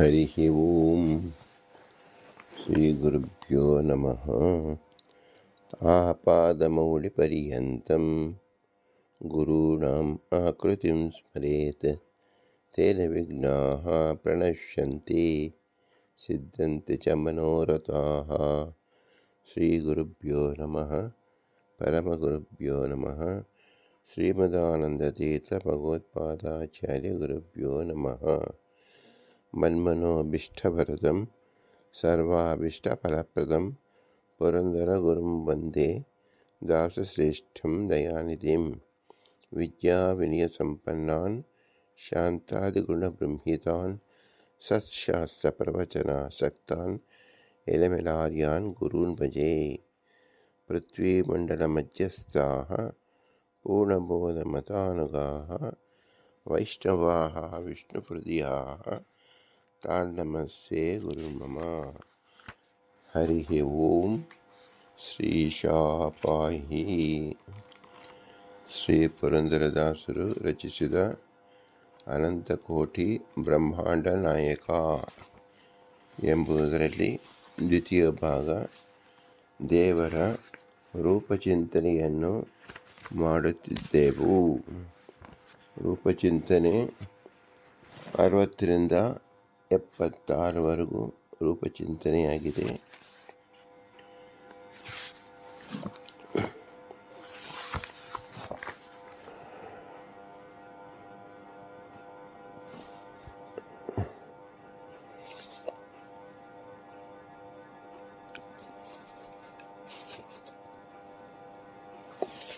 हरिः ओम्। श्रीगुरुभ्यो नमः। आपादमौलिपर्यन्तं गुरूणाम् आकृतिं स्मरेत्। तेन विघ्नाः प्रणश्यन्ति सिद्धन्ति च मनोरथाः। श्रीगुरुभ्यो नमः। परमगुरुभ्यो नमः। श्रीमदानन्दतीर्थभगवत्पादाचार्यगुरुभ्यो नमः मन्मनोभीष्टभरतं सर्वाभीष्टफलप्रदं पुरन्दरगुरुं वन्दे दासश्रेष्ठं दयानिधिं विद्याविनयसम्पन्नान् शान्तादिगुणबृंहितान् सत्शास्त्रप्रवचनासक्तान् एलमेलार्यान् गुरून् भजे। पृथ्वीमण्डलमध्यस्थाः पूर्णबोधमतानुगाः वैष्णवाः विष्णुहृदयाः तान्नमस्ये गुरुमम हरिः ಓಂ ಶ್ರೀಶಾಪಾಹಿ ಶ್ರೀ ಪುರಂದರದಾಸರು ರಚಿಸಿದ ಅನಂತಕೋಟಿ ಬ್ರಹ್ಮಾಂಡ ನಾಯಕ ಎಂಬುದರಲ್ಲಿ ದ್ವಿತೀಯ ಭಾಗ ದೇವರ ರೂಪಚಿಂತನೆಯನ್ನು ಮಾಡುತ್ತಿದ್ದೆವು ರೂಪಚಿಂತನೆ ಅರವತ್ತರಿಂದ ಎಪ್ಪತ್ತಾರವರೆಗೂ ರೂಪಚಿಂತನೆಯಾಗಿದೆ.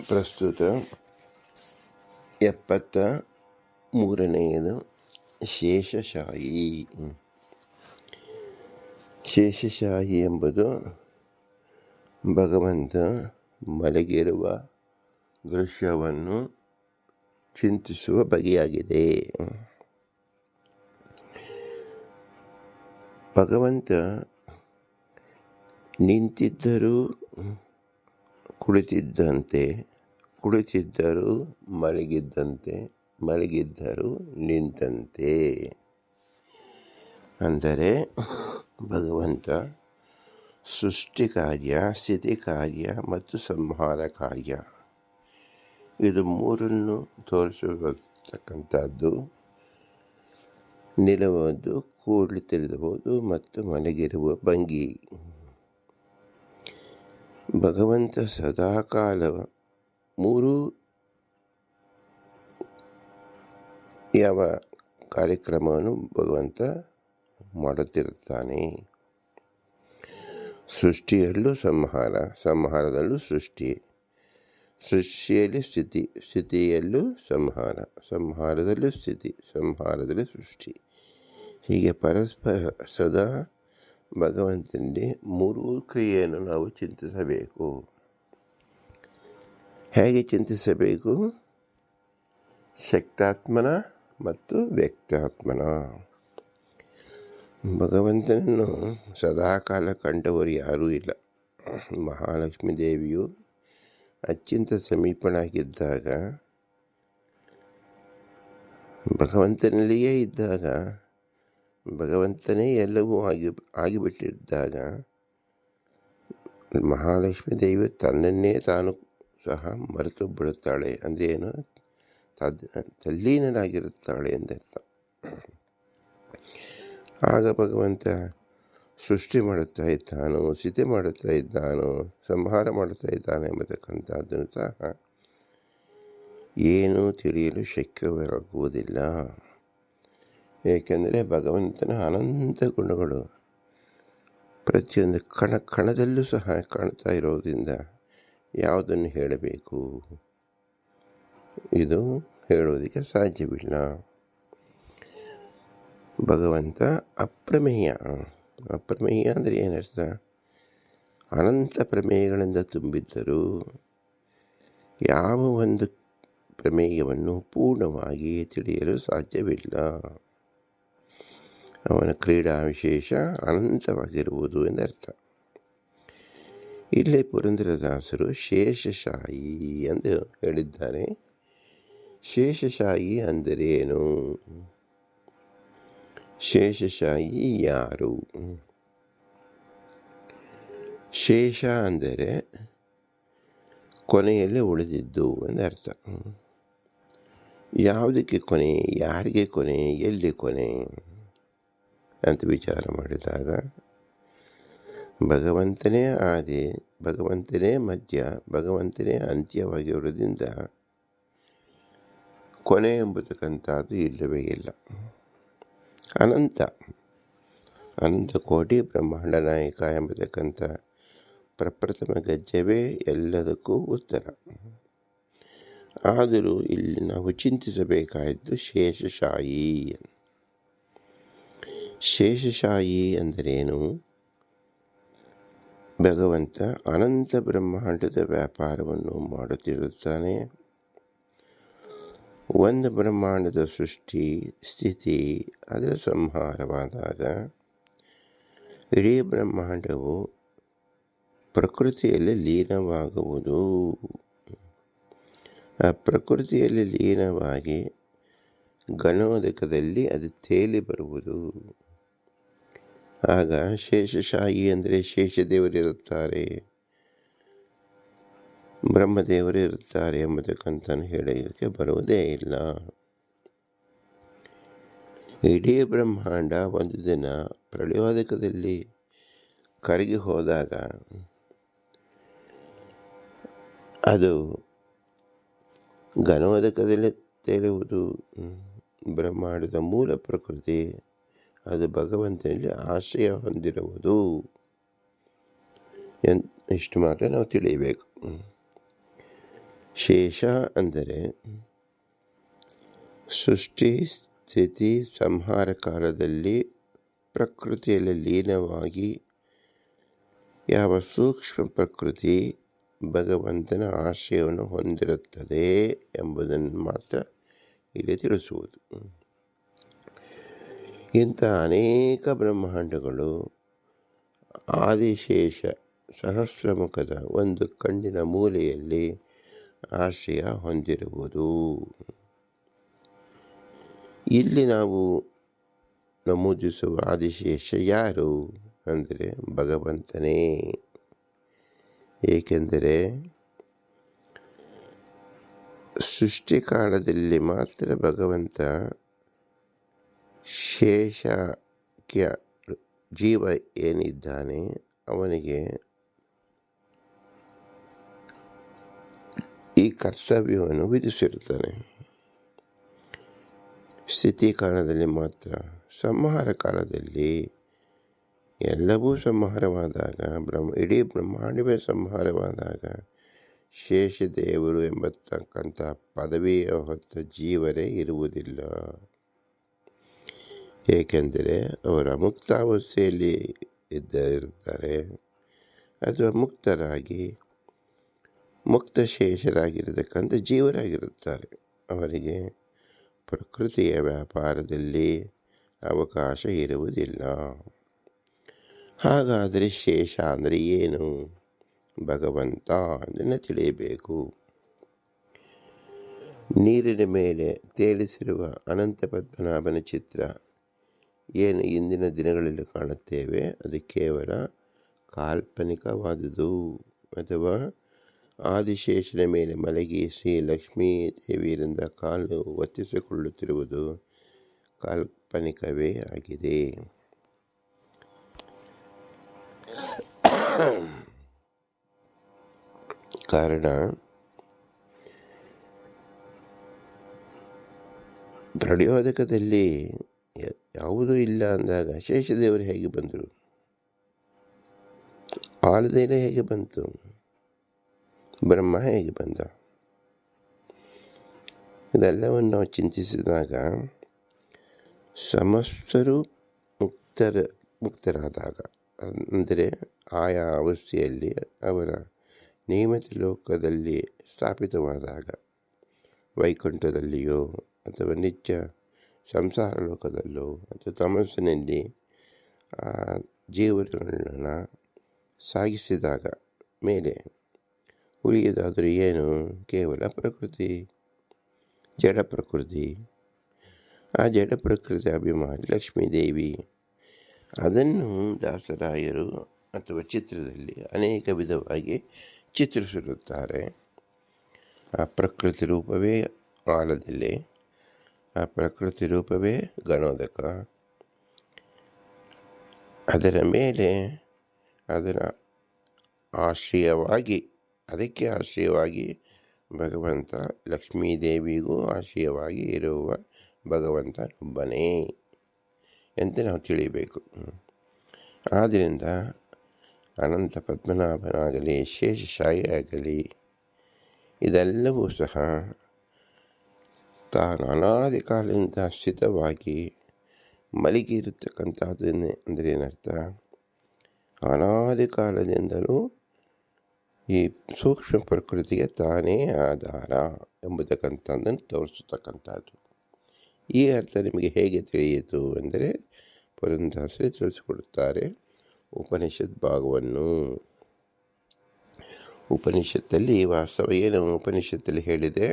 ಪ್ರಸ್ತುತ ಎಪ್ಪತ್ತ ಮೂರನೆಯದು. ಶೇಷಶಾಹಿ. ಶೇಷಶಾಹಿ ಎಂಬುದು ಭಗವಂತ ಮಲಗಿರುವ ದೃಶ್ಯವನ್ನು ಚಿಂತಿಸುವ ಬಗೆಯಾಗಿದೆ. ಭಗವಂತ ನಿಂತಿದ್ದರೂ ಕುಳಿತಿದ್ದಂತೆ ಕುಳಿತಿದ್ದರೂ ಮಲಗಿದ್ದಂತೆ ಮಲಗಿದ್ದರೂ ನಿಂತಂತೆ. ಅಂದರೆ ಭಗವಂತ ಸೃಷ್ಟಿ ಕಾರ್ಯ, ಸ್ಥಿತಿ ಕಾರ್ಯ ಮತ್ತು ಸಂಹಾರ ಕಾರ್ಯ. ಇದು ಮೂರನ್ನು ತೋರಿಸಿರತಕ್ಕಂಥದ್ದು. ನಿಲ್ಲುವುದು ಕೂಡಲಿತ್ತಿರುವುದು ಮತ್ತು ಮಲಗಿರುವ ಭಂಗಿ. ಭಗವಂತ ಸದಾಕಾಲ ಮೂರು ಯಾವ ಕಾರ್ಯಕ್ರಮವನ್ನು ಭಗವಂತ ಮಾಡುತ್ತಿರುತ್ತಾನೆ? ಸೃಷ್ಟಿಯಲ್ಲೂ ಸಂಹಾರ, ಸಂಹಾರದಲ್ಲೂ ಸೃಷ್ಟಿ. ಸೃಷ್ಟಿಯಲ್ಲಿ ಸ್ಥಿತಿ, ಸ್ಥಿತಿಯಲ್ಲೂ ಸಂಹಾರ, ಸಂಹಾರದಲ್ಲೂ ಸ್ಥಿತಿ, ಸಂಹಾರದಲ್ಲೂ ಸೃಷ್ಟಿ. ಹೀಗೆ ಪರಸ್ಪರ ಸದಾ ಭಗವಂತನಿಗೆ ಮೂರೂ ಕ್ರಿಯೆಯನ್ನು ನಾವು ಚಿಂತಿಸಬೇಕು. ಹೇಗೆ ಚಿಂತಿಸಬೇಕು? ಶಕ್ತಾತ್ಮನ ಮತ್ತು ವ್ಯಕ್ತಾತ್ಮನ. ಭಗವಂತನನ್ನು ಸದಾಕಾಲ ಕಂಡವರು ಯಾರೂ ಇಲ್ಲ. ಮಹಾಲಕ್ಷ್ಮೀ ದೇವಿಯು ಅತ್ಯಂತ ಸಮೀಪನಾಗಿದ್ದಾಗ, ಭಗವಂತನಲ್ಲಿಯೇ ಇದ್ದಾಗ, ಭಗವಂತನೇ ಎಲ್ಲವೂ ಆಗಿ, ಆಗಿಬಿಟ್ಟಿದ್ದಾಗ, ಮಹಾಲಕ್ಷ್ಮೀ ದೇವಿ ತನ್ನನ್ನೇ ತಾನು ಸಹ ಮರೆತು ಬಿಡುತ್ತಾಳೆ. ಅಂದರೆ ಏನು? ತದ್, ತಲ್ಲೀನನಾಗಿರುತ್ತಾಳೆ ಎಂದರ್ಥ. ಆಗ ಭಗವಂತ ಸೃಷ್ಟಿ ಮಾಡುತ್ತಾ ಇದ್ದಾನೋ ಸ್ಥಿತಿ ಮಾಡುತ್ತಾ ಇದ್ದಾನೋ, ಸಂಹಾರ ಮಾಡುತ್ತಾ ಇದ್ದಾನೆ ಎಂಬತಕ್ಕಂಥದ್ದನ್ನು ಸಹ ಏನೂ ತಿಳಿಯಲು ಶಕ್ಯವಾಗುವುದಿಲ್ಲ. ಏಕೆಂದರೆ ಭಗವಂತನ ಅನಂತ ಗುಣಗಳು ಪ್ರತಿಯೊಂದು ಕಣ ಕಣದಲ್ಲೂ ಸಹ ಕಾಣ್ತಾ ಇರೋದ್ರಿಂದ ಯಾವುದನ್ನು ಹೇಳಬೇಕು? ಇದು ಹೇಳೋದಕ್ಕೆ ಸಾಧ್ಯವಿಲ್ಲ. ಭಗವಂತ ಅಪ್ರಮೇಯ. ಅಪ್ರಮೇಯ ಅಂದರೆ ಏನರ್ಥ? ಅನಂತ ಪ್ರಮೇಯಗಳಿಂದ ತುಂಬಿದ್ದರೂ ಯಾವ ಒಂದು ಪ್ರಮೇಯವನ್ನು ಪೂರ್ಣವಾಗಿ ತಿಳಿಯಲು ಸಾಧ್ಯವಿಲ್ಲ. ಅವನ ಕ್ರೀಡಾ ವಿಶೇಷ ಅನಂತವಾಗಿರುವುದು ಎಂದರ್ಥ. ಇಲ್ಲಿ ಪುರಂದರದಾಸರು ಶೇಷಶಾಹಿ ಎಂದು ಹೇಳಿದ್ದಾರೆ. ಶೇಷಶಾಹಿ ಅಂದರೇನು ಶೇಷಶಾಹಿ ಯಾರು? ಶೇಷ ಅಂದರೆ ಕೊನೆಯಲ್ಲಿ ಉಳಿದಿದ್ದು ಅರ್ಥ. ಯಾವುದಕ್ಕೆ ಕೊನೆ? ಯಾರಿಗೆ ಕೊನೆ? ಎಲ್ಲಿ ಕೊನೆ? ಅಂತ ವಿಚಾರ ಮಾಡಿದಾಗ ಭಗವಂತನೇ ಆದಿ, ಭಗವಂತನೇ ಮಧ್ಯ, ಭಗವಂತನೇ ಅಂತ್ಯವಾಗಿರುವುದರಿಂದ ಕೊನೆ ಎಂಬತಕ್ಕಂಥದ್ದು ಇಲ್ಲವೇ ಇಲ್ಲ. ಅನಂತ ಅನಂತ ಕೋಟಿ ಬ್ರಹ್ಮಾಂಡ ನಾಯಕ ಎಂಬತಕ್ಕಂಥ ಪ್ರಪ್ರಥಮ ಗಜ್ಜವೇ ಎಲ್ಲದಕ್ಕೂ ಉತ್ತರ. ಆದರೂ ಇಲ್ಲಿ ನಾವು ಚಿಂತಿಸಬೇಕಾದ್ದು ಶೇಷಶಾಹಿ ಶೇಷಶಾಹಿ ಅಂದರೇನು? ಭಗವಂತ ಅನಂತ ಬ್ರಹ್ಮಾಂಡದ ವ್ಯಾಪಾರವನ್ನು ಮಾಡುತ್ತಿರುತ್ತಾನೆ. ಒಂದು ಬ್ರಹ್ಮಾಂಡದ ಸೃಷ್ಟಿ, ಸ್ಥಿತಿ ಅದರ ಸಂಹಾರವಾದಾಗ ಇಡೀ ಬ್ರಹ್ಮಾಂಡವು ಪ್ರಕೃತಿಯಲ್ಲಿ ಲೀನವಾಗುವುದು. ಆ ಪ್ರಕೃತಿಯಲ್ಲಿ ಲೀನವಾಗಿ ಘನೋದಕದಲ್ಲಿ ಅದು ತೇಲಿ ಬರುವುದು. ಆಗ ಶೇಷಶಾಹಿ ಅಂದರೆ ಶೇಷದೇವರಿರುತ್ತಾರೆ ಬ್ರಹ್ಮದೇವರು ಇರುತ್ತಾರೆ ಎಂಬತಕ್ಕಂತ ಹೇಳೋದಕ್ಕೆ ಬರುವುದೇ ಇಲ್ಲ. ಇಡೀ ಬ್ರಹ್ಮಾಂಡ ಒಂದು ದಿನ ಪ್ರಳಯೋದಕದಲ್ಲಿ ಕರಗಿ ಹೋದಾಗ ಅದು ಘನೋದಕದಲ್ಲಿ ತೇಲುವುದು ಬ್ರಹ್ಮಾಂಡದ ಮೂಲ ಪ್ರಕೃತಿ, ಅದು ಭಗವಂತನಲ್ಲಿ ಆಶ್ರಯ ಹೊಂದಿರುವುದು. ಇಷ್ಟು ಮಾತ್ರ ನಾವು ತಿಳಿಯಬೇಕು. ಶೇಷ ಅಂದರೆ ಸೃಷ್ಟಿ, ಸ್ಥಿತಿ ಸಂಹಾರ ಕಾಲದಲ್ಲಿ ಪ್ರಕೃತಿಯಲ್ಲಿ ಲೀನವಾಗಿ ಯಾವ ಸೂಕ್ಷ್ಮ ಪ್ರಕೃತಿ ಭಗವಂತನ ಆಶಯವನ್ನು ಹೊಂದಿರುತ್ತದೆ ಎಂಬುದನ್ನು ಮಾತ್ರ ಇಲ್ಲಿ ತಿಳಿಸುವುದು. ಇಂಥ ಅನೇಕ ಬ್ರಹ್ಮಾಂಡಗಳು ಆದಿಶೇಷ ಸಹಸ್ರಮುಖದ ಒಂದು ಕಣ್ಣಿನ ಮೂಲೆಯಲ್ಲಿ ಆಶಯ ಹೊಂದಿರುವುದು. ಇಲ್ಲಿ ನಾವು ನಮೂದಿಸುವ ಆದಿಶೇಷ ಯಾರು? ಅಂದರೆ ಭಗವಂತನೇ. ಏಕೆಂದರೆ ಸೃಷ್ಟಿಕಾಲದಲ್ಲಿ ಮಾತ್ರ ಭಗವಂತ ಶೇಷಕ್ಯ ಜೀವ ಏನಿದ್ದಾನೆ, ಅವನಿಗೆ ಈ ಕರ್ತವ್ಯವನ್ನು ವಿಧಿಸಿರುತ್ತಾನೆ. ಸ್ಥಿತಿ ಕಾಲದಲ್ಲಿ ಮಾತ್ರ, ಸಂಹಾರ ಕಾಲದಲ್ಲಿ ಎಲ್ಲವೂ ಸಂಹಾರವಾದಾಗ, ಬ್ರಹ್ಮ, ಇಡೀ ಬ್ರಹ್ಮಾಂಡವೇ ಸಂಹಾರವಾದಾಗ, ಶೇಷ ದೇವರು ಎಂಬತಕ್ಕಂಥ ಪದವಿಯ ಹೊತ್ತ ಜೀವರೇ ಇರುವುದಿಲ್ಲ. ಏಕೆಂದರೆ ಅವರ ಮುಕ್ತಾವಸ್ಥೆಯಲ್ಲಿ ಇದ್ದ, ಇರುತ್ತಾರೆ. ಅಥವಾ ಮುಕ್ತರಾಗಿ ಮುಕ್ತ ಶೇಷರಾಗಿರತಕ್ಕಂಥ ಜೀವರಾಗಿರುತ್ತಾರೆ. ಅವರಿಗೆ ಪ್ರಕೃತಿಯ ವ್ಯಾಪಾರದಲ್ಲಿ ಅವಕಾಶ ಇರುವುದಿಲ್ಲ. ಹಾಗಾದರೆ ಶೇಷ ಅಂದರೆ ಏನು? ಭಗವಂತ ಅದನ್ನು ತಿಳಿಯಬೇಕು. ನೀರಿನ ಮೇಲೆ ತೇಲಿಸಿರುವ ಅನಂತ ಪದ್ಮನಾಭನ ಚಿತ್ರ ಏನು ಇಂದಿನ ದಿನಗಳಲ್ಲಿ ಕಾಣುತ್ತೇವೆ? ಅದು ಕೇವಲ ಕಾಲ್ಪನಿಕವಾದುದು ಅಥವಾ ಆದಿಶೇಷನ ಮೇಲೆ ಮಲಗಿಸಿ ಲಕ್ಷ್ಮೀ ದೇವಿಯರಿಂದ ಕಾಲು ಒತ್ತಿಸಿಕೊಳ್ಳುತ್ತಿರುವುದು ಕಾಲ್ಪನಿಕವೇ ಆಗಿದೆ. ಕಾರಣ ಪ್ರಯೋದಕದಲ್ಲಿ ಯಾವುದೂ ಇಲ್ಲ ಅಂದಾಗ ಶೇಷದೇವರು ಹೇಗೆ ಬಂದರು? ಆಲದೇನೆ ಹೇಗೆ ಬಂತು? ಬ್ರಹ್ಮ ಹೇಗೆ ಬಂದ. ಇದೆಲ್ಲವನ್ನು ನಾವು ಚಿಂತಿಸಿದಾಗ ಸಮಸ್ತರು ಮುಕ್ತರ, ಮುಕ್ತರಾದಾಗ, ಅಂದರೆ ಆಯಾ ಅವಸ್ಥೆಯಲ್ಲಿ ಅವರ ನಿಯಮಿತ ಲೋಕದಲ್ಲಿ ಸ್ಥಾಪಿತವಾದಾಗ, ವೈಕುಂಠದಲ್ಲಿಯೋ ಅಥವಾ ನಿತ್ಯ ಸಂಸಾರ ಲೋಕದಲ್ಲೋ ಅಥವಾ ತಮಸ್ಸಿನಲ್ಲಿ ಜೀವನಗಳನ್ನು ಸಾಗಿಸಿದಾಗ ಮೇಲೆ ಉಳಿಯುವುದಾದರೂ ಏನು? ಕೇವಲ ಪ್ರಕೃತಿ. ಜಡ ಪ್ರಕೃತಿ. ಆ ಜಡ ಪ್ರಕೃತಿ ಅಭಿಮಾನಿ ಲಕ್ಷ್ಮೀದೇವಿ ಅದನ್ನು ದಾಸರಾಯರು ಅಥವಾ ಚಿತ್ರದಲ್ಲಿ ಅನೇಕ ವಿಧವಾಗಿ ಚಿತ್ರಿಸಿರುತ್ತಾರೆ. ಆ ಪ್ರಕೃತಿ ರೂಪವೇ ಆಲದಲ್ಲಿ. ಆ ಪ್ರಕೃತಿ ರೂಪವೇ ಗಣೋದಕ. ಅದರ ಮೇಲೆ ಅದರ ಆಶ್ರಯವಾಗಿ ಅದಕ್ಕೆ ಆಶಯವಾಗಿ ಭಗವಂತ ಲಕ್ಷ್ಮೀದೇವಿಗೂ ಆಶಯವಾಗಿ ಇರುವ ಭಗವಂತನೊಬ್ಬನೇ ಅಂತ ನಾವು ತಿಳಿಬೇಕು ಆದ್ದರಿಂದ ಅನಂತ ಪದ್ಮನಾಭನಾಗಲಿ ಶೇಷಶಾಹಿ ಆಗಲಿ ಇದೆಲ್ಲವೂ ಸಹ ತಾನು ಅನಾದಿ ಕಾಲದಿಂದ ಸ್ಥಿತವಾಗಿ ಮಲಗಿರತಕ್ಕಂಥದ್ದನ್ನೇ ಅಂದರೆ ಏನರ್ಥ? ಅನಾದಿ ಕಾಲದಿಂದಲೂ ಈ ಸೂಕ್ಷ್ಮ ಪ್ರಕೃತಿಗೆ ತಾನೇ ಆಧಾರ ಎಂಬುದಕ್ಕಂಥದ್ದನ್ನು ತೋರಿಸತಕ್ಕಂಥದ್ದು ಈ ಅರ್ಥ ನಿಮಗೆ ಹೇಗೆ ತಿಳಿಯಿತು ಎಂದರೆ ಪುರಂದಾಸರಿ ತಿಳಿಸಿಕೊಡುತ್ತಾರೆ. ಉಪನಿಷತ್ ಭಾಗವನ್ನು. ಉಪನಿಷತ್ತಲ್ಲಿ ವಾಸ್ತವ ಏನು? ಉಪನಿಷತ್ತಲ್ಲಿ ಹೇಳಿದೆ,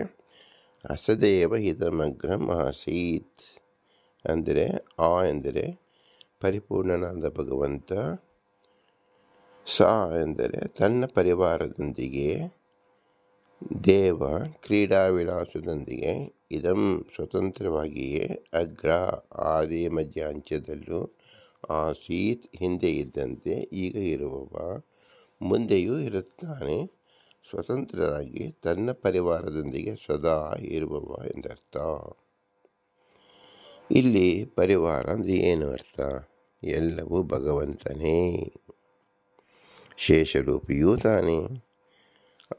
ಅಸದೇವ ಹಿತಮಗ್ರಂ ಆಸೀತ್. ಅಂದರೆ, ಆ ಎಂದರೆ ಪರಿಪೂರ್ಣನಾದ ಭಗವಂತ ಸಾ ಎಂದರೆ ತನ್ನ ಪರಿವಾರದೊಂದಿಗೆ ದೇವ ಕ್ರೀಡಾ ವಿಳಾಸದೊಂದಿಗೆ ಇದಂ ಸ್ವತಂತ್ರವಾಗಿಯೇ ಅಗ್ರ ಆದಿ ಮಧ್ಯ ಅಂತ್ಯದಲ್ಲೂ ಆಸೀತ್ ಹಿಂದೆ ಇದ್ದಂತೆ ಈಗ ಇರುವವ. ಮುಂದೆಯೂ ಇರುತ್ತಾನೆ. ಸ್ವತಂತ್ರರಾಗಿ ತನ್ನ ಪರಿವಾರದೊಂದಿಗೆ ಸದಾ ಇರುವವ ಎಂದರ್ಥ. ಇಲ್ಲಿ ಪರಿವಾರ ಅಂದರೆ ಏನು ಅರ್ಥ? ಎಲ್ಲವೂ ಭಗವಂತನೇ. ಶೇಷರೂಪಿಯೂ ತಾನೇ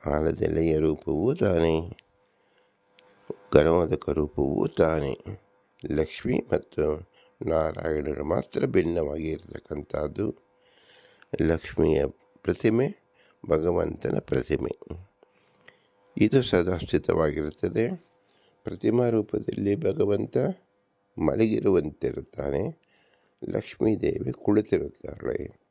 ಆಲದೆಲೆಯ ರೂಪವೂ ತಾನೇ ಗಣೋದಕ ರೂಪವೂ ತಾನೇ ಲಕ್ಷ್ಮಿ ಮತ್ತು ನಾರಾಯಣರು ಮಾತ್ರ ಭಿನ್ನವಾಗಿ ಇರತಕ್ಕಂಥದ್ದು ಲಕ್ಷ್ಮಿಯ ಪ್ರತಿಮೆ ಭಗವಂತನ ಪ್ರತಿಮೆ. ಇದು ಸದಾ ಸ್ಥಿತವಾಗಿರುತ್ತದೆ ಪ್ರತಿಮಾ ರೂಪದಲ್ಲಿ ಭಗವಂತ ಮಲಗಿರುವಂತಿರುತ್ತಾನೆ. ಲಕ್ಷ್ಮೀದೇವಿ ಕುಳಿತಿರುತ್ತಾಳೆ.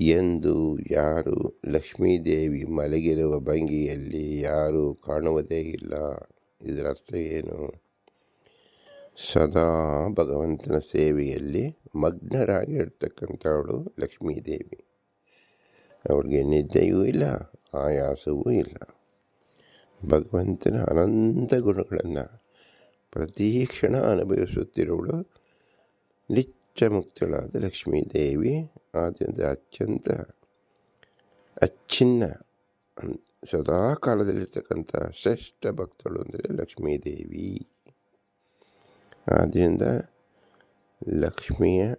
ಎಂದು ಯಾರು ಲಕ್ಷ್ಮೀದೇವಿ ಮಲಗಿರುವ ಭಂಗಿಯಲ್ಲಿ ಯಾರೂ ಕಾಣುವುದೇ ಇಲ್ಲ. ಇದರ ಅರ್ಥ ಏನು? ಸದಾ ಭಗವಂತನ ಸೇವೆಯಲ್ಲಿ ಮಗ್ನರಾಗಿರ್ತಕ್ಕಂಥವಳು ಲಕ್ಷ್ಮೀದೇವಿ. ಅವಳಿಗೆ ನಿದ್ದೆಯೂ ಇಲ್ಲ, ಆಯಾಸವೂ ಇಲ್ಲ. ಭಗವಂತನ ಅನಂತ ಗುಣಗಳನ್ನು ಪ್ರತಿ ಕ್ಷಣ ಅನುಭವಿಸುತ್ತಿರುವಳು ಮುಕ್ತಳಾದ ಲಕ್ಷ್ಮೀದೇವಿ ಆದ್ದರಿಂದ ಅತ್ಯಂತ ಅಚ್ಛಿನ್ನ ಸದಾ ಕಾಲದಲ್ಲಿರ್ತಕ್ಕಂಥ ಶ್ರೇಷ್ಠ ಭಕ್ತಳು ಅಂದರೆ ಲಕ್ಷ್ಮೀದೇವಿ ಆದ್ದರಿಂದ ಲಕ್ಷ್ಮಿಯ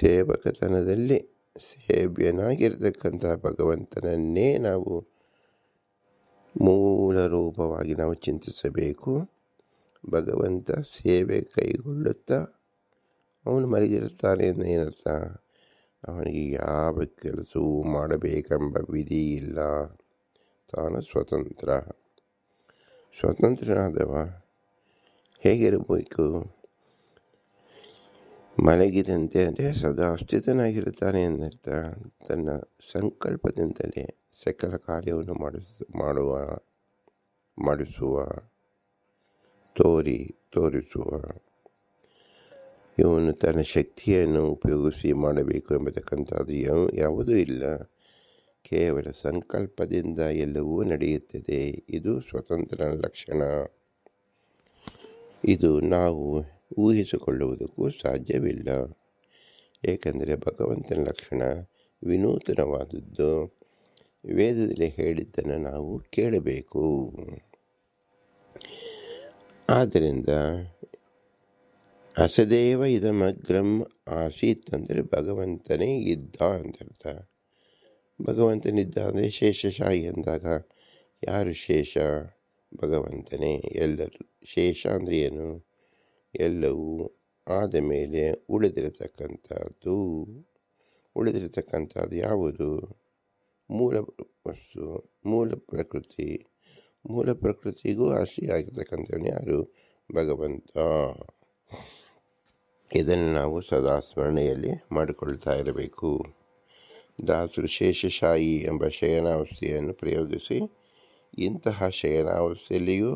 ಸೇವಕತನದಲ್ಲಿ ಸೇವ್ಯನಾಗಿರ್ತಕ್ಕಂಥ ಭಗವಂತನನ್ನೇ ನಾವು ಮೂಲ ರೂಪವಾಗಿ ನಾವು ಚಿಂತಿಸಬೇಕು. ಭಗವಂತ ಸೇವೆ ಕೈಗೊಳ್ಳುತ್ತಾ ಅವನು ಮಲಗಿರುತ್ತಾನೆ ಎಂದು ಏನರ್ಥ? ಅವನಿಗೆ ಯಾವ ಕೆಲಸವೂ ಮಾಡಬೇಕೆಂಬ ವಿಧಿ ಇಲ್ಲ. ತಾನು ಸ್ವತಂತ್ರ. ಸ್ವತಂತ್ರನಾದವ? ಹೇಗಿರಬೇಕು? ಮಲಗಿದಂತೆ ಅಂದರೆ ಸದಾ ಸ್ಥಿತನಾಗಿರುತ್ತಾನೆ ಎಂದರ್ಥ. ತನ್ನ ಸಂಕಲ್ಪದಿಂದಲೇ ಸಕಲ ಕಾರ್ಯವನ್ನು ಮಾಡಿಸ, ಮಾಡುವ, ಮಾಡಿಸುವ, ತೋರಿ, ತೋರಿಸುವ. ಇವನು ತನ್ನ ಶಕ್ತಿಯನ್ನು ಉಪಯೋಗಿಸಿ ಮಾಡಬೇಕು ಎಂಬತಕ್ಕಂಥದ್ದು ಯಾವ, ಯಾವುದೂ ಇಲ್ಲ. ಕೇವಲ ಸಂಕಲ್ಪದಿಂದ ಎಲ್ಲವೂ ನಡೆಯುತ್ತದೆ. ಇದು ಸ್ವತಂತ್ರ ಲಕ್ಷಣ. ಇದು ನಾವು ಊಹಿಸಿಕೊಳ್ಳುವುದಕ್ಕೂ ಸಾಧ್ಯವಿಲ್ಲ. ಏಕೆಂದರೆ ಭಗವಂತನ ಲಕ್ಷಣ ವಿನೂತನವಾದದ್ದು. ವೇದದಲ್ಲಿ ಹೇಳಿದ್ದನ್ನು ನಾವು ಕೇಳಬೇಕು. ಆದ್ದರಿಂದ ಅಸದೇವ ಇದಮಗ್ರಂ ಆಸೀತ್ ಅಂದರೆ ಭಗವಂತನೇ ಇದ್ದ ಅಂತರ್ಥ. ಭಗವಂತನಿದ್ದ ಅಂದರೆ ಶೇಷಶಾಹಿ ಅಂದಾಗ ಯಾರು ಶೇಷ? ಭಗವಂತನೇ. ಎಲ್ಲರೂ ಶೇಷ ಅಂದರೆ ಏನು? ಎಲ್ಲವೂ ಆದ ಮೇಲೆ ಉಳಿದಿರತಕ್ಕಂಥದ್ದು. ಉಳಿದಿರತಕ್ಕಂಥದ್ದು ಯಾವುದು? ಮೂಲ ವಸ್ತು, ಮೂಲ ಪ್ರಕೃತಿ. ಮೂಲ ಪ್ರಕೃತಿಗೂ ಆಸೆಯಾಗಿರ್ತಕ್ಕಂಥವನು ಯಾರು? ಭಗವಂತ. ಇದನ್ನು ನಾವು ಸದಾ ಸ್ಮರಣೆಯಲ್ಲಿ ಮಾಡಿಕೊಳ್ತಾ ಇರಬೇಕು. ದಾಸರು ಶೇಷಶಾಹಿ ಎಂಬ ಶಯನಾವಸ್ಥೆಯನ್ನು ಪ್ರಯೋಗಿಸಿ ಇಂತಹ ಶಯನಾವಸ್ಥೆಯಲ್ಲಿಯೂ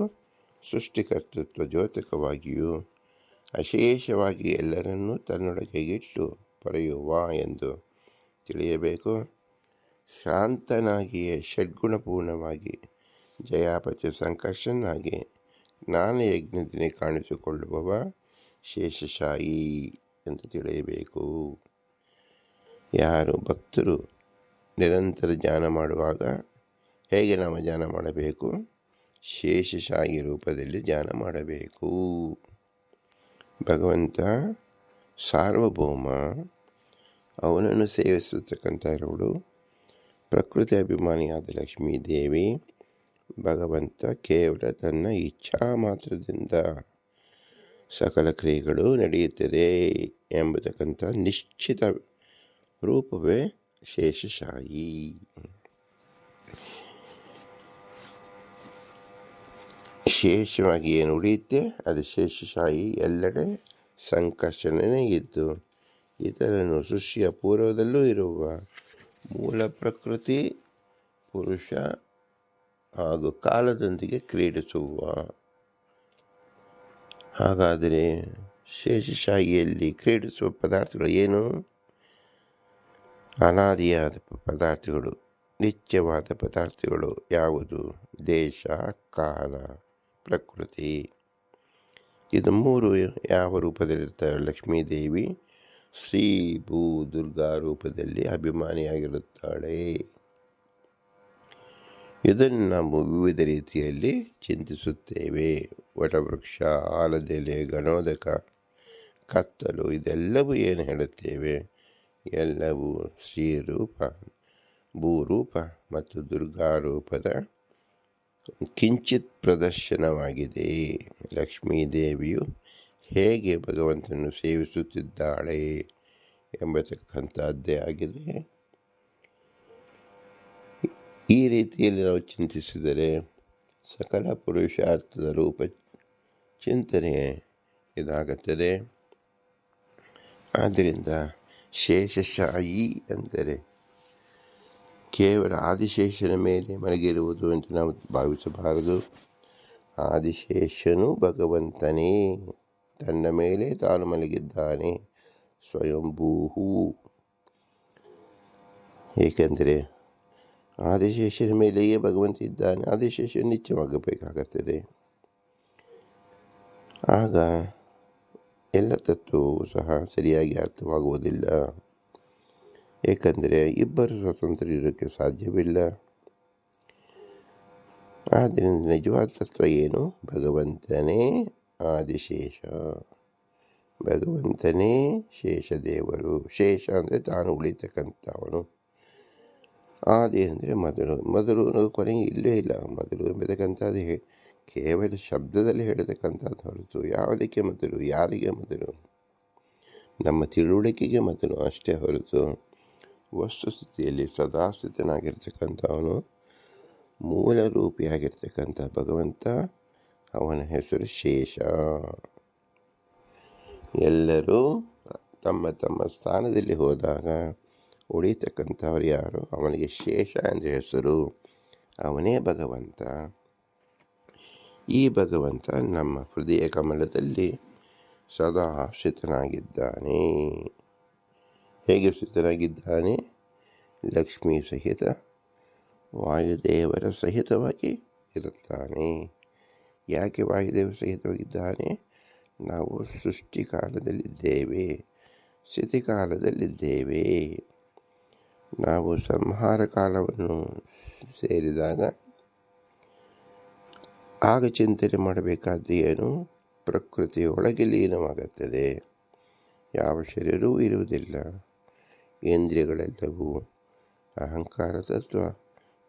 ಸೃಷ್ಟಿಕರ್ತೃತ್ವ ಜ್ಯೋತಕವಾಗಿಯೂ ಅಶೇಷವಾಗಿ ಎಲ್ಲರನ್ನೂ ತನ್ನೊಳಗೆಗಿಟ್ಟು ಪಡೆಯುವ ಎಂದು ತಿಳಿಯಬೇಕು. ಶಾಂತನಾಗಿಯೇ ಷಡ್ಗುಣಪೂರ್ಣವಾಗಿ ಜಯಾಪತಿ ಸಂಕರ್ಷನಾಗಿ ಜ್ಞಾನಯಜ್ಞದಿನ ಕಾಣಿಸಿಕೊಳ್ಳುವವ ಶೇಷಶಾಹಿ ಎಂದು ತಿಳಿಯಬೇಕು. ಯಾರು ಭಕ್ತರು ನಿರಂತರ ಧ್ಯಾನ ಮಾಡುವಾಗ ಹೇಗೆ ನಾವು ಧ್ಯಾನ ಮಾಡಬೇಕು? ಶೇಷಶಾಹಿ ರೂಪದಲ್ಲಿ ಧ್ಯಾನ ಮಾಡಬೇಕು. ಭಗವಂತ ಸಾರ್ವಭೌಮ, ಅವನನ್ನು ಸೇವಿಸತಕ್ಕಂಥವಳು ಪ್ರಕೃತಿ ಅಭಿಮಾನಿಯಾದ ಲಕ್ಷ್ಮೀ ದೇವಿ ಭಗವಂತ ಕೇವಲ ತನ್ನ ಇಚ್ಛಾ ಮಾತ್ರದಿಂದ ಸಕಲ ಕ್ರಿಯೆಗಳು ನಡೆಯುತ್ತದೆ ಎಂಬತಕ್ಕಂಥ ನಿಶ್ಚಿತ ರೂಪವೇ ಶೇಷಶಾಹಿ ಶೇಷವಾಗಿ ಏನು ಉಳಿಯುತ್ತೆ? ಅದು ಶೇಷಶಾಹಿ ಎಲ್ಲೆಡೆ ಸಂಕರ್ಷಣೆ ಇದ್ದು ಇತರನು ಸೃಷ್ಟಿಯ ಪೂರ್ವದಲ್ಲೂ ಇರುವ ಮೂಲ ಪ್ರಕೃತಿ, ಪುರುಷ ಹಾಗೂ ಕಾಲದೊಂದಿಗೆ ಕ್ರೀಡಿಸುವ ಹಾಗಾದರೆ ಶೇಷಶಾಹಿಯಲ್ಲಿ ಕ್ರೀಡಿಸುವ ಪದಾರ್ಥಗಳು ಏನು? ಅನಾದಿಯಾದ ಪದಾರ್ಥಗಳು, ನಿತ್ಯವಾದ ಪದಾರ್ಥಗಳು ಯಾವುದು? ದೇಶ, ಕಾಲ, ಪ್ರಕೃತಿ. ಇದು ಮೂರು ಯಾವ ರೂಪದಲ್ಲಿರ್ತಾರೆ ಲಕ್ಷ್ಮೀದೇವಿ ಶ್ರೀ ಭೂ ದುರ್ಗಾ ರೂಪದಲ್ಲಿ ಅಭಿಮಾನಿಯಾಗಿರುತ್ತಾಳೆ. ಇದನ್ನು ನಾವು ವಿವಿಧ ರೀತಿಯಲ್ಲಿ ಚಿಂತಿಸುತ್ತೇವೆ. ವಟವೃಕ್ಷ, ಆಲದೆಲೆ, ಗಣೋದಕ, ಕತ್ತಲು ಇದೆಲ್ಲವೂ ಏನು ಹೇಳುತ್ತೇವೆ? ಎಲ್ಲವೂ ಶ್ರೀರೂಪ, ಭೂರೂಪ ಮತ್ತು ದುರ್ಗಾ ರೂಪದ ಕಿಂಚಿತ್ ಪ್ರದರ್ಶನವಾಗಿದೆ. ಲಕ್ಷ್ಮೀದೇವಿಯು ಹೇಗೆ ಭಗವಂತನನ್ನು ಸೇವಿಸುತ್ತಿದ್ದಾಳೆ ಎಂಬತಕ್ಕಂಥದ್ದೇ ಆಗಿದೆ. ಈ ರೀತಿಯಲ್ಲಿ ನಾವು ಚಿಂತಿಸಿದರೆ ಸಕಲ ಪುರುಷಾರ್ಥದ ರೂಪ ಚಿಂತನೆ ಇದಾಗುತ್ತದೆ. ಆದ್ದರಿಂದ ಶೇಷಶಾಹಿ ಅಂದರೆ ಕೇವಲ ಆದಿಶೇಷನ ಮೇಲೆ ಮಲಗಿರುವುದು ಎಂದು ನಾವು ಭಾವಿಸಬಾರದು. ಆದಿಶೇಷನು ಭಗವಂತನೇ, ತನ್ನ ಮೇಲೆ ತಾನು ಮಲಗಿದ್ದಾನೆ, ಸ್ವಯಂಭೂಹು. ಏಕೆಂದರೆ ಆದಿಶೇಷನ ಮೇಲೆಯೇ ಭಗವಂತ ಇದ್ದಾನೆ. ಆದಿಶೇಷ ನಿತ್ಯವಾಗಬೇಕಾಗುತ್ತದೆ ಆಗ ಎಲ್ಲ ತತ್ವವು ಸಹ ಸರಿಯಾಗಿ ಅರ್ಥವಾಗುವುದಿಲ್ಲ. ಏಕೆಂದರೆ ಇಬ್ಬರು ಸ್ವತಂತ್ರ ಇರೋಕ್ಕೆ ಸಾಧ್ಯವಿಲ್ಲ. ಆದ್ದರಿಂದ ನಿಜವಾದ ತತ್ವ ಏನು? ಭಗವಂತನೇ ಆದಿಶೇಷ. ಭಗವಂತನೇ ಶೇಷದೇವರು. ಶೇಷ ಅಂದರೆ ತಾನು ಉಳಿತಕ್ಕಂಥವನು ಆದಿ ಅಂದರೆ ಮೊದಲು ಮೊದಲು ಅನ್ನೋದು ಕೊನೆಗೆ ಇಲ್ಲೇ ಇಲ್ಲ. ಮೊದಲು ಎಂಬತಕ್ಕಂಥದ್ದು ಹೇ- ಕೇವಲ ಶಬ್ದದಲ್ಲಿ ಹೇಳತಕ್ಕಂಥದ್ದು ಹೊರತು ಯಾವುದಕ್ಕೆ ಮೊದಲು ಯಾರಿಗೆ ಮೊದಲು ನಮ್ಮ ತಿಳುವಳಿಕೆಗೆ ಮೊದಲು ಅಷ್ಟೇ ಹೊರತು ವಸ್ತುಸ್ಥಿತಿಯಲ್ಲಿ ಸದಾಸ್ಥಿತನಾಗಿರ್ತಕ್ಕಂಥವನು ಮೂಲ ರೂಪಿಯಾಗಿರ್ತಕ್ಕಂಥ ಭಗವಂತ, ಅವನ ಹೆಸರು ಶೇಷ. ಎಲ್ಲರೂ ತಮ್ಮ ತಮ್ಮ ಸ್ಥಾನದಲ್ಲಿ ಹೋದಾಗ ಉಳಿತಕ್ಕಂಥವ್ರು ಯಾರು ಅವನಿಗೆ ಶೇಷ ಎಂದ ಹೆಸರು. ಅವನೇ ಭಗವಂತ. ಈ ಭಗವಂತ ನಮ್ಮ ಹೃದಯ ಕಮಲದಲ್ಲಿ ಸದಾ ಸ್ಥಿತನಾಗಿದ್ದಾನೆ. ಹೇಗೆ ಸ್ಥಿತನಾಗಿದ್ದಾನೆ? ಲಕ್ಷ್ಮೀ ಸಹಿತ, ವಾಯುದೇವರ ಸಹಿತವಾಗಿ ಇರುತ್ತಾನೆ. ಯಾಕೆ ವಾಯುದೇವ ಸಹಿತವಾಗಿದ್ದಾನೆ? ನಾವು ಸೃಷ್ಟಿಕಾಲದಲ್ಲಿದ್ದೇವೆ, ಸ್ಥಿತಿಕಾಲದಲ್ಲಿದ್ದೇವೆ. ಸ್ಥಿತಿ ಕಾಲದಲ್ಲಿದ್ದೇವೆ ನಾವು ಸಂಹಾರ ಕಾಲವನ್ನು ಸೇರಿದಾಗ ಆಗ ಚಿಂತನೆ ಮಾಡಬೇಕಾದ್ದು ಏನು ಪ್ರಕೃತಿಯೊಳಗೆ ಲೀನವಾಗುತ್ತದೆ ಯಾವ ಶರೀರವೂ ಇರುವುದಿಲ್ಲ ಇಂದ್ರಿಯಗಳೆಲ್ಲವೂ ಅಹಂಕಾರ ತತ್ವ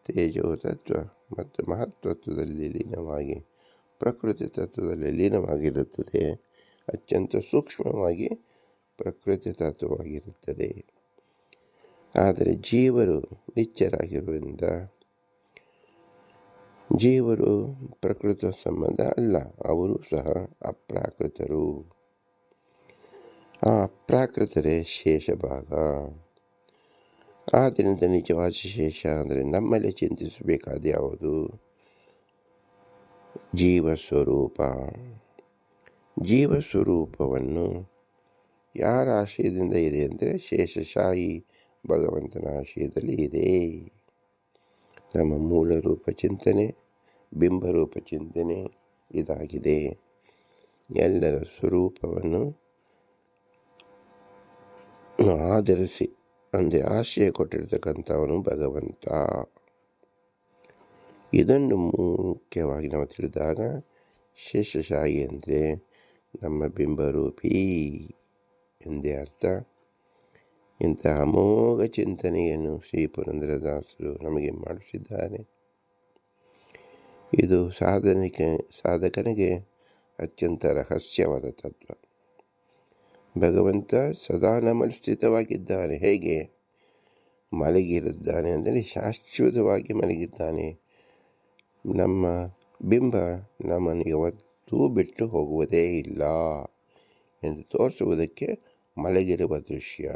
ತೇಜೋ ತತ್ವ ಮತ್ತು ಮಹತ್ವತ್ವದಲ್ಲಿ ಲೀನವಾಗಿ ಪ್ರಕೃತಿ ತತ್ವದಲ್ಲಿ ಲೀನವಾಗಿರುತ್ತದೆ ಅತ್ಯಂತ ಸೂಕ್ಷ್ಮವಾಗಿ ಪ್ರಕೃತಿ ತತ್ವವಾಗಿರುತ್ತದೆ ಆದರೆ ಜೀವರು ನಿತ್ಯರಾಗಿರುವುದರಿಂದ ಜೀವರು ಪ್ರಕೃತ ಸಂಬಂಧ ಅಲ್ಲ, ಅವರು ಸಹ ಅಪ್ರಾಕೃತರು. ಆ ಅಪ್ರಾಕೃತರೇ ಶೇಷ ಭಾಗ. ಆದ್ದರಿಂದ ನಿಜವಾದ ಶೇಷ ಅಂದರೆ ನಮ್ಮಲ್ಲಿ ಚಿಂತಿಸಬೇಕಾದ ಯಾವುದು? ಜೀವಸ್ವರೂಪ. ಜೀವಸ್ವರೂಪವನ್ನು ಯಾರ ಆಶ್ರಯದಿಂದ ಇದೆ ಅಂದರೆ ಶೇಷಶಾಹಿ ಭಗವಂತನ ಆಶಯದಲ್ಲಿ ಇದೆ. ನಮ್ಮ ಮೂಲ ರೂಪ ಚಿಂತನೆ ಬಿಂಬರೂಪ ಚಿಂತನೆ ಇದಾಗಿದೆ. ಎಲ್ಲರ ಸ್ವರೂಪವನ್ನು ಆಧರಿಸಿ, ಅಂದರೆ ಆಶ್ರಯ ಕೊಟ್ಟಿರ್ತಕ್ಕಂಥವನು ಭಗವಂತ. ಇದನ್ನು ಮುಖ್ಯವಾಗಿ ನಾವು ತಿಳಿದಾಗ, ಶೇಷಶಾಹಿ ಅಂದರೆ ನಮ್ಮ ಬಿಂಬರೂಪಿ ಎಂದೇ ಅರ್ಥ. ಇಂತಹ ಅಮೋಘ ಚಿಂತನೆಯನ್ನು ಶ್ರೀ ಪುರಂದ್ರದಾಸರು ನಮಗೆ ಮಾಡಿಸಿದ್ದಾರೆ. ಇದು ಸಾಧನಿಕೆ ಸಾಧಕನಿಗೆ ಅತ್ಯಂತ ರಹಸ್ಯವಾದ ತತ್ವ. ಭಗವಂತ ಸದಾ ನಮ್ಮಲ್ಲಿ ಸ್ಥಿತವಾಗಿದ್ದಾನೆ. ಹೇಗೆ? ಮಲಗಿರುತ್ತಾನೆ ಅಂದರೆ ಶಾಶ್ವತವಾಗಿ ಮಲಗಿದ್ದಾನೆ. ನಮ್ಮ ಬಿಂಬ ನಮ್ಮನ್ನು ಯಾವತ್ತೂ ಬಿಟ್ಟು ಹೋಗುವುದೇ ಇಲ್ಲ ಎಂದು ತೋರಿಸುವುದಕ್ಕೆ ಮಲಗಿರುವ ದೃಶ್ಯ.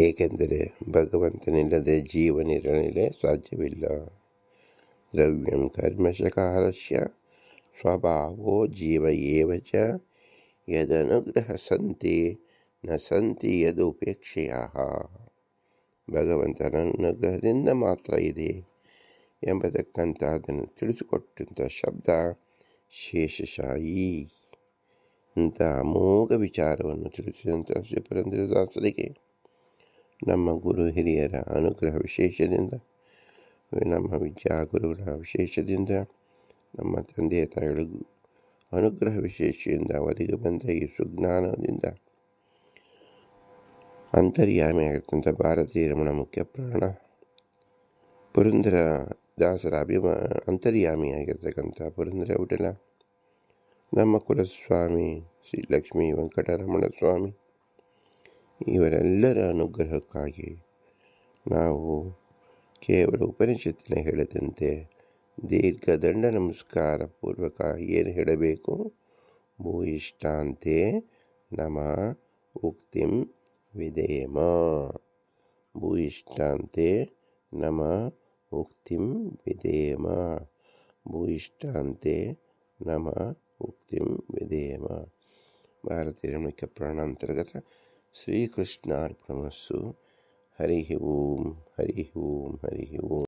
ಏಕೆಂದರೆ ಭಗವಂತನಿಲ್ಲದೆ ಜೀವನಿರಲೇ ಸಾಧ್ಯವಿಲ್ಲ. ದ್ರವ್ಯಂ ಕರ್ಮಶಕಾರಸ್ಯ ಸ್ವಭಾವೋ ಜೀವ ಏವ ಚ ಯದನುಗ್ರಹ ಸಂತಿ ನ ಸಂತಿ ಯದುಪೇಕ್ಷೆಯ ಭಗವಂತನ ಅನುಗ್ರಹದಿಂದ ಮಾತ್ರ ಇದೆ ಎಂಬತಕ್ಕಂಥ ಅದನ್ನು ತಿಳಿಸಿಕೊಟ್ಟಂಥ ಶಬ್ದ ಶೇಷಶಾಯಿ. ಇಂಥ ಅಮೋಘ ವಿಚಾರವನ್ನು ತಿಳಿಸಿದಂಥ ಶ್ರೀ ಪುರಂದರದಾಸರಿಗೆ ನಮ್ಮ ಗುರು ಹಿರಿಯರ ಅನುಗ್ರಹ ವಿಶೇಷದಿಂದ, ನಮ್ಮ ವಿದ್ಯಾಗುರುಗಳ ವಿಶೇಷದಿಂದ, ನಮ್ಮ ತಂದೆ ತಾಯಿಗಳು ಅನುಗ್ರಹ ವಿಶೇಷದಿಂದ, ಅವರಿಗೆ ಬಂದ ಈ ಸುಜ್ಞಾನದಿಂದ ಅಂತರ್ಯಾಮಿಯಾಗಿರ್ತಂಥ ಭಾರತೀಯ ರಮಣ ಮುಖ್ಯ ಪ್ರಾಣ ಪುರಂದರ ದಾಸರ ಅಭಿಮಾ, ಅಂತರ್ಯಾಮಿಯಾಗಿರ್ತಕ್ಕಂಥ ಪುರಂದರ ವಿಠಲ ನಮ್ಮ ಕುಲಸ್ವಾಮಿ ಶ್ರೀ ಲಕ್ಷ್ಮೀ ವೆಂಕಟರಮಣ ಸ್ವಾಮಿ ಇವರೆಲ್ಲರ ಅನುಗ್ರಹಕ್ಕಾಗಿ ನಾವು ಕೇವಲ ಉಪನಿಷತ್ತಿನ ಹೇಳದಂತೆ ದೀರ್ಘ ದಂಡ ನಮಸ್ಕಾರ ಪೂರ್ವಕ ಏನು ಹೇಳಬೇಕು? ಭೂಯಿಷ್ಠಾಂತೆ ನಮ ಉಕ್ತಿಂ ವಿಧೇಮ. ಭೂಯಿಷ್ಟಾಂತೆ ನಮ ಉಕ್ತಿಂ ವಿಧೇಮ. ಭೂಯಿಷ್ಟಾಂತೆ ನಮ ಉಕ್ತಿಂ ವಿಧೇಮ. ಭಾರತೀಯ ಪ್ರಾಣಾಂತರ್ಗತ श्रीकृष्णार्पणमस्तु। हरिः ओम हरिः ओम हरिः ओम।